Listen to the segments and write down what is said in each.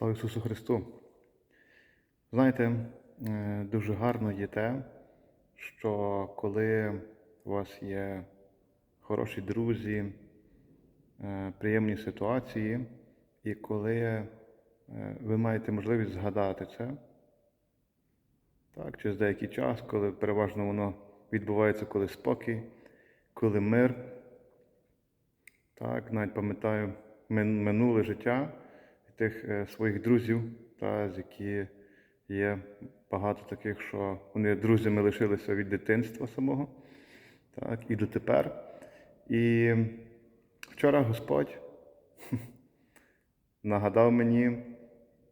Слава Ісусу Христу! Знаєте, е, дуже гарно є те, що коли у вас є хороші друзі, е, приємні ситуації, і коли е, ви маєте можливість згадати це, так, через деякий час, коли переважно воно відбувається, коли спокій, коли мир. Так, навіть пам'ятаю минуле життя тих е, своїх друзів, та, з які є багато таких, що вони друзями лишилися від дитинства самого, так, і дотепер. І вчора Господь нагадав мені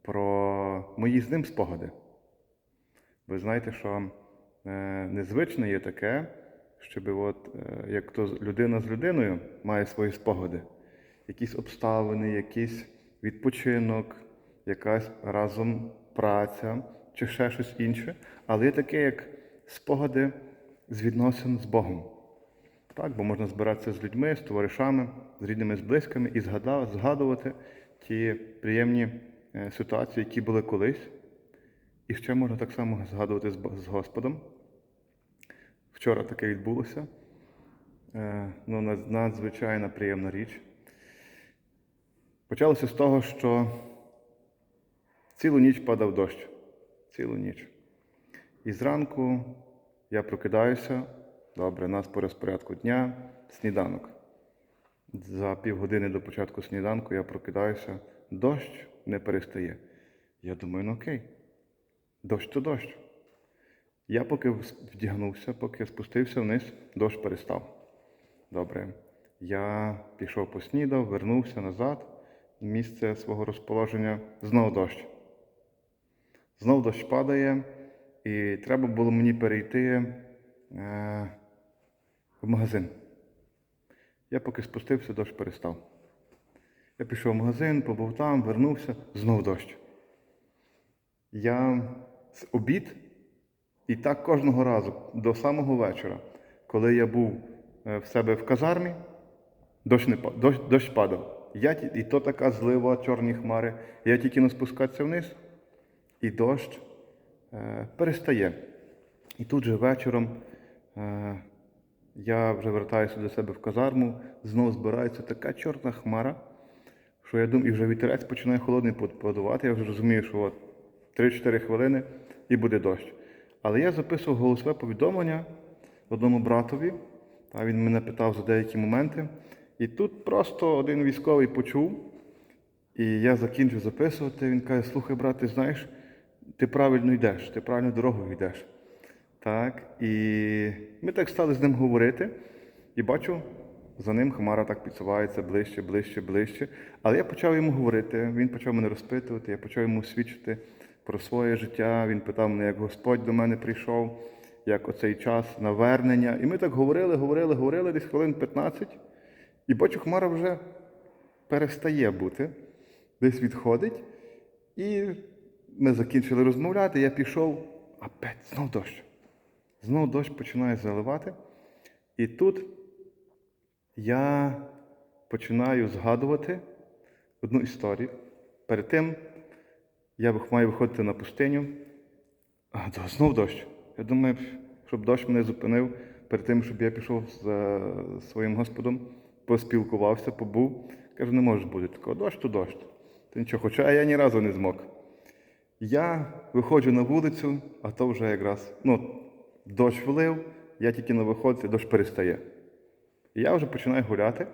про мої з ним спогади. Ви знаєте, що е, незвично є таке, щоб от, е, як то людина з людиною має свої спогади, якісь обставини, якийсь відпочинок, якась разом праця чи ще щось інше, але є таке, як спогади з відносин з Богом. Так, бо можна збиратися з людьми, з товаришами, з рідними, з близькими і згадувати ті приємні е, ситуації, які були колись. І ще можна так само згадувати з Господом. Вчора таке відбулося. Е, Ну, надзвичайно приємна річ. Почалося з того, що цілу ніч падав дощ. Цілу ніч. І зранку я прокидаюся. Добре, у нас по розпорядку дня сніданок. За півгодини до початку сніданку я прокидаюся, дощ не перестає. Я думаю, ну окей, дощ то дощ. Я поки вдягнувся, поки спустився вниз, дощ перестав. Добре. Я пішов поснідав, вернувся назад, місце свого розположення, знову дощ. Знов дощ падає, і треба було мені перейти е, в магазин. Я поки спустився, дощ перестав. Я пішов в магазин, побув там, вернувся, знов дощ. Я з обід і так кожного разу до самого вечора, коли я був е, в себе в казармі, дощ, не, дощ, дощ падав. Я, і то така злива, чорні хмари. Я тільки не спускатися вниз, і дощ е, перестає. І тут же вечором е, я вже вертаюся до себе в казарму, знову збирається така чорна хмара, що я думаю, і вже вітерець починає холодний подувати. Я вже розумію, що от 3-4 хвилини і буде дощ. Але я записував голосове повідомлення одному братові, та він мене питав за деякі моменти. І тут просто один військовий почув, і я закінчив записувати. Він каже: слухай, брат, знаєш, ти правильно йдеш, ти правильно дорогою йдеш. Так, і ми так стали з ним говорити, і бачу, за ним Хмара так підсувається ближче, ближче, ближче. Але я почав йому говорити, він почав мене розпитувати, я почав йому свідчити про своє життя. Він питав мене, як Господь до мене прийшов, як оцей час навернення. І ми так говорили, говорили, говорили, десь хвилин 15. І бачу, Хмара вже перестає бути, десь відходить. І ми закінчили розмовляти, я пішов, опять знов дощ. Знов дощ починає заливати. І тут я починаю згадувати одну історію. Перед тим я маю виходити на пустиню, а знов дощ. Я думаю, щоб дощ мене зупинив перед тим, щоб я пішов за своїм Господом, поспілкувався, побув. Кажу, не може бути такого. Дощ то дощ. Та нічого, хоча я ні разу не змог. Я виходжу на вулицю, а то вже якраз ну, дощ влив, я тільки на виходці, дощ перестає. І я вже починаю гуляти.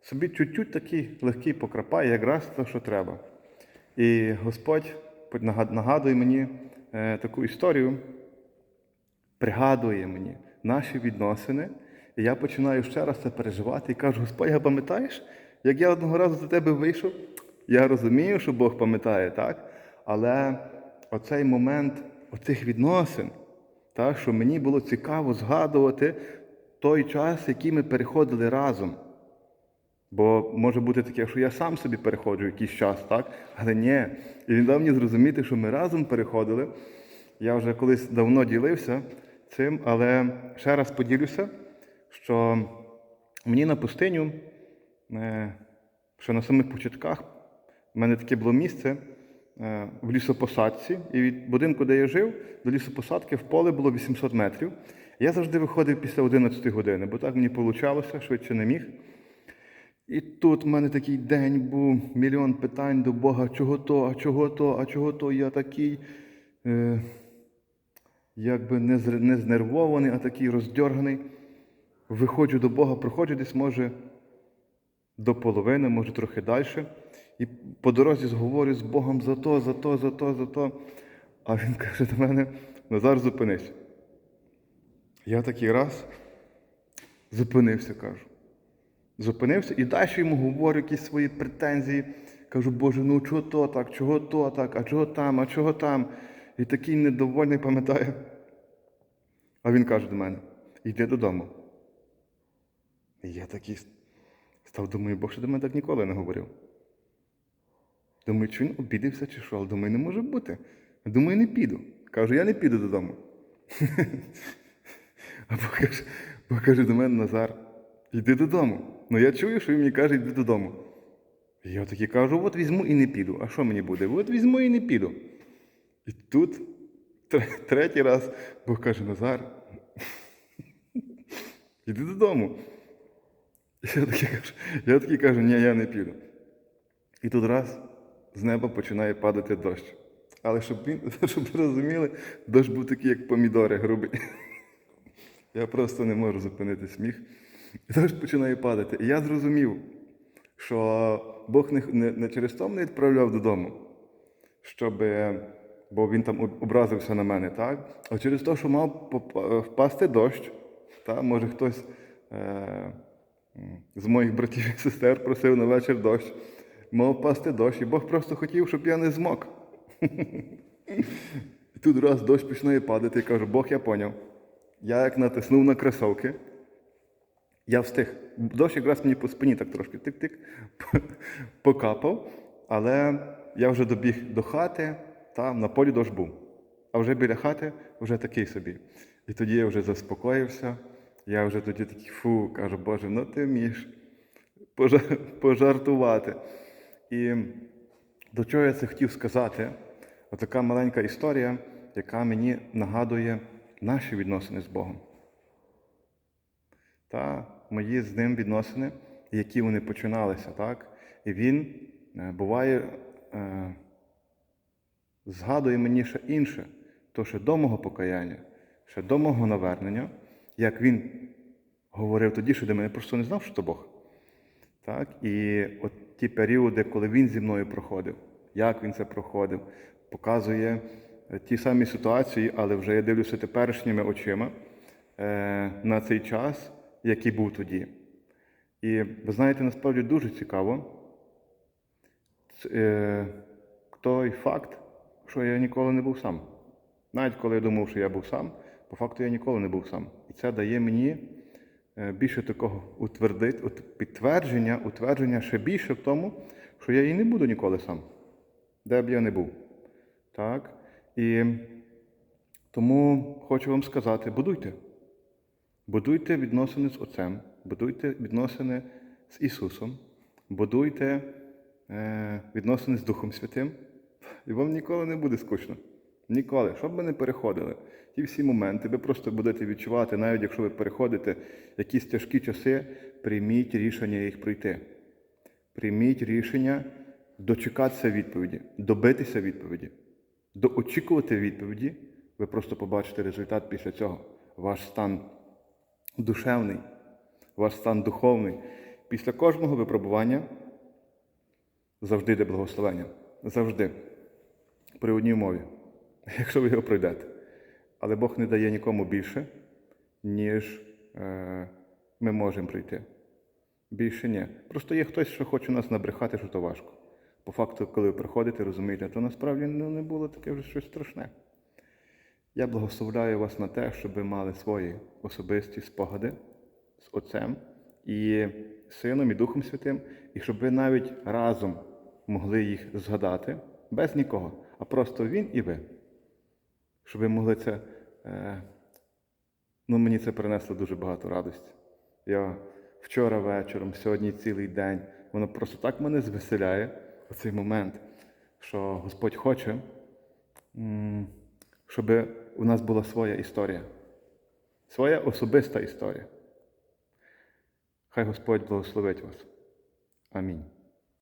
Собі чуть-чуть такий легкий покрапає, якраз те, що треба. І Господь нагадує мені е, таку історію, пригадує мені наші відносини. І я починаю ще раз це переживати і кажу: Господь, а пам'ятаєш, як я одного разу за тебе вийшов? Я розумію, що Бог пам'ятає, так? Але оцей момент оцих відносин, так, що мені було цікаво згадувати той час, який ми переходили разом. Бо може бути таке, що я сам собі переходжу якийсь час, так? Але ні. І він дав мені зрозуміти, що ми разом переходили. Я вже колись давно ділився цим, але ще раз поділюся, що мені на пустиню, е, ще на самих початках, в мене таке було місце, е, в лісопосадці, і від будинку, де я жив, до лісопосадки в поле було 800 метрів. Я завжди виходив після 11 години, бо так мені вийшло, швидше не міг. І тут в мене такий день був, мільйон питань до Бога, чого то, а чого то, а чого то я такий, е, якби не знервований, а такий роздьорганий. Виходжу до Бога, проходжу десь, може, до половини, може трохи далі. І по дорозі зговорю з Богом за то, за то, за то, за то. А він каже до мене: Назар, зупинись. Я такий раз зупинився, кажу. Зупинився і далі йому говорю якісь свої претензії. Кажу, Боже, ну чого то так, чого то так, а чого там, а чого там. І такий недовольний пам'ятає. А він каже до мене: йди додому. І я такий став, думаю, Бог ще до мене так ніколи не говорив. Думаю, чи він обідався чи що, але думаю, не може бути. Думаю, не піду. Кажу, я не піду додому. А Бог каже до мене, Назар, йди додому. Ну я чую, що він мені каже, йди додому. І я таки кажу, от візьму і не піду. А що мені буде? От візьму і не піду. І тут третій раз Бог каже, Назар, йди додому. Я такий кажу, я такий кажу, ні, я не піду. І тут раз з неба починає падати дощ. Але щоб, він, щоб ви розуміли, дощ був такий, як помідори грубий. Я просто не можу зупинити сміх. І дощ починає падати. І я зрозумів, що Бог не, не, не через то мене відправляв додому, щоб, бо він там образився на мене, так? а через те, що мав впасти дощ. Та? Може хтось е, з моїх братів і сестер просив на вечір дощ. Мав впасти дощ, і Бог просто хотів, щоб я не змок. Тут раз дощ починає падати, і кажу, Бог, я поняв. Я як натиснув на кросовки, я встиг. Дощ якраз мені по спині так трошки тик-тик покапав, але я вже добіг до хати, там на полі дощ був. А вже біля хати вже такий собі. І тоді я вже заспокоївся. Я вже тоді такий фу, кажу, Боже, ну ти вмієш пожартувати. І до чого я це хотів сказати? Отака маленька історія, яка мені нагадує наші відносини з Богом. Та мої з ним відносини, які вони починалися, так? І він е, буває, е, згадує мені ще інше, то ще до мого покаяння, ще до мого навернення, як він говорив тоді, що до мене просто не знав, що то Бог. Так? І от ті періоди, коли він зі мною проходив, як він це проходив, показує е, ті самі ситуації, але вже я дивлюся теперішніми очима е, на цей час, який був тоді. І ви знаєте, насправді дуже цікаво е, той факт, що я ніколи не був сам. Навіть коли я думав, що я був сам, по факту я ніколи не був сам. І це дає мені е, більше такого утвердить, от підтвердження, утвердження ще більше в тому, що я і не буду ніколи сам, де б я не був. Так? І тому хочу вам сказати: будуйте. Будуйте відносини з Отцем, будуйте відносини з Ісусом, будуйте е, відносини з Духом Святим, і вам ніколи не буде скучно. Ніколи. Щоб ви не переходили. Ті всі моменти, ви просто будете відчувати, навіть якщо ви переходите якісь тяжкі часи, прийміть рішення їх пройти. Прийміть рішення дочекатися відповіді, добитися відповіді, доочікувати відповіді, ви просто побачите результат після цього. Ваш стан душевний, ваш стан духовний. Після кожного випробування завжди йде благословення. Завжди. При одній умові, якщо ви його пройдете. Але Бог не дає нікому більше, ніж е, ми можемо пройти. Більше ні. Просто є хтось, що хоче нас набрехати, що то важко. По факту, коли ви приходите, розумієте, то насправді ну, не було таке вже щось страшне. Я благословляю вас на те, щоб ви мали свої особисті спогади з Отцем і Сином, і Духом Святим, і щоб ви навіть разом могли їх згадати без нікого, а просто він і ви щоб ви могли це. Е, ну, Мені це принесло дуже багато радості. Я вчора вечором, сьогодні цілий день, воно просто так мене звеселяє у цей момент, що Господь хоче, щоб у нас була своя історія, своя особиста історія. Хай Господь благословить вас. Амінь.